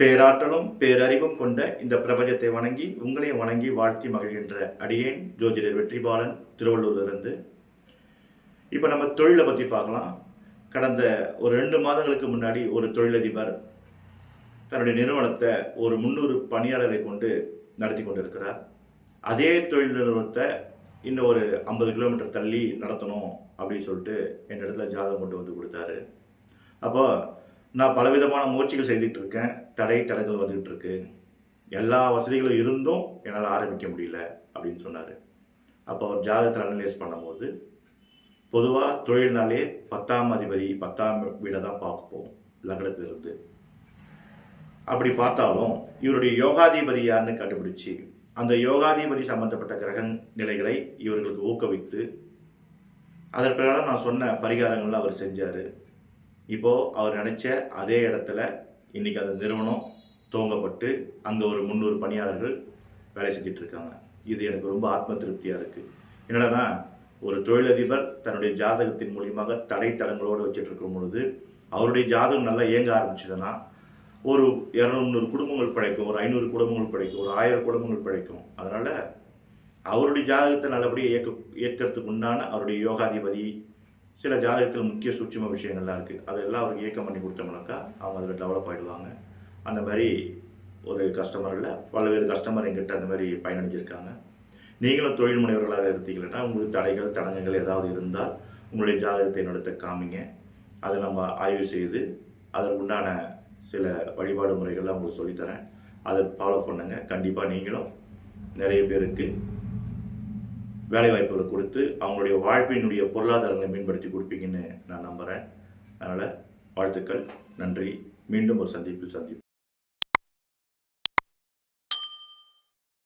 பேராற்றலும் பேரறிவும் கொண்ட இந்த பிரபஞ்சத்தை வணங்கி உங்களையும் வணங்கி வாழ்த்தி மகிழ்கின்ற அடியேன் ஜோதிடர் வெற்றிபாலன் திருவள்ளூரிலிருந்து. இப்போ நம்ம தொழிலை பற்றி பார்க்கலாம். கடந்த ஒரு ரெண்டு மாதங்களுக்கு முன்னாடி ஒரு தொழிலதிபர் தன்னுடைய நிறுவனத்தை ஒரு முந்நூறு பணியாளரை கொண்டு நடத்தி கொண்டிருக்கிறார். அதே தொழில் நிறுவனத்தை இன்னும் ஒரு ஐம்பது கிலோமீட்டர் தள்ளி நடத்தணும் அப்படின்னு சொல்லிட்டு என் இடத்துல ஜாதகம் கொண்டு வந்து கொடுத்தாரு. அப்போ நான் பலவிதமான முயற்சிகள் செய்துட்டு இருக்கேன் தடை தடைகள் வந்துகிட்டு இருக்கு எல்லா வசதிகளும் இருந்தும் என்னால் ஆரம்பிக்க முடியல அப்படின்னு சொன்னார். அப்போ அவர் ஜாதகத்தை அனலைஸ் பண்ணும்போது பொதுவாக தொழில்னாலே பத்தாம் அதிபதி பத்தாம் வீடை தான் பார்ப்போம் லக்னத்திலிருந்து. அப்படி பார்த்தாலும் இவருடைய யோகாதிபதி யாருன்னு கண்டுபிடிச்சு அந்த யோகாதிபதி சம்பந்தப்பட்ட கிரக நிலைகளை இவர்களுக்கு ஊக்குவித்து அதற்கு நான் சொன்ன பரிகாரங்கள்லாம் அவர் செஞ்சார். இப்போ அவர் நினைச்ச அதே இடத்துல இன்னைக்கு அந்த நிறுவனம் துவங்கப்பட்டு அங்கே ஒரு முந்நூறு பணியாளர்கள் வேலை செஞ்சிட்டு இருக்காங்க இது எனக்கு ரொம்ப ஆத்ம திருப்தியாக இருக்குது என்னடனா ஒரு தொழிலதிபர் தன்னுடைய ஜாதகத்தின் மூலியமாக தடை தடங்களோடு வச்சுட்டு இருக்கும் பொழுது அவருடைய ஜாதகம் நல்லா இயங்க ஆரம்பிச்சதுன்னா ஒரு இரநூறு குடும்பங்கள் பிழைக்கும் ஒரு ஐநூறு குடும்பங்கள் பிழைக்கும் ஒரு ஆயிரம் குடும்பங்கள் பிழைக்கும். அதனால் அவருடைய ஜாதகத்தை நல்லபடியாக இயக்க இயக்கிறதுக்கு உண்டான அவருடைய யோகாதிபதி சில ஜாதகத்தில் முக்கிய சூட்சும விஷயங்கள்லாம் இருக்குது அதெல்லாம் அவருக்கு இயக்கம் பண்ணி கொடுத்தோம்னாக்கா அவங்க அதில் டெவலப் ஆகிடுவாங்க அந்த மாதிரி ஒரு கஸ்டமரில் பல்வேறு கஸ்டமர் எங்கிட்ட அந்த மாதிரி பயனடைஞ்சிருக்காங்க. நீங்களும் தொழில் முனைவர்களாக இருந்தீங்கன்னா உங்களுக்கு தடைகள் தடங்கங்கள் ஏதாவது இருந்தால் உங்களுடைய ஜாதகத்தை நடத்த காமிங்க. அதை நம்ம ஆய்வு செய்து அதற்குண்டான சில வழிபாடு முறைகள்லாம் உங்களுக்கு சொல்லித்தரேன். அதை ஃபாலோ பண்ணுங்க. கண்டிப்பாக நீங்களும் நிறைய பேருக்கு வேலை வாய்ப்புகளை கொடுத்து அவங்களுடைய வாழ்வினுடைய பொருளாதாரங்களை மேம்படுத்தி கொடுப்பீங்கன்னு நான் நம்புகிறேன் அதனால் வாழ்த்துக்கள். நன்றி. மீண்டும் ஒரு சந்திப்பில் சந்திப்போம்.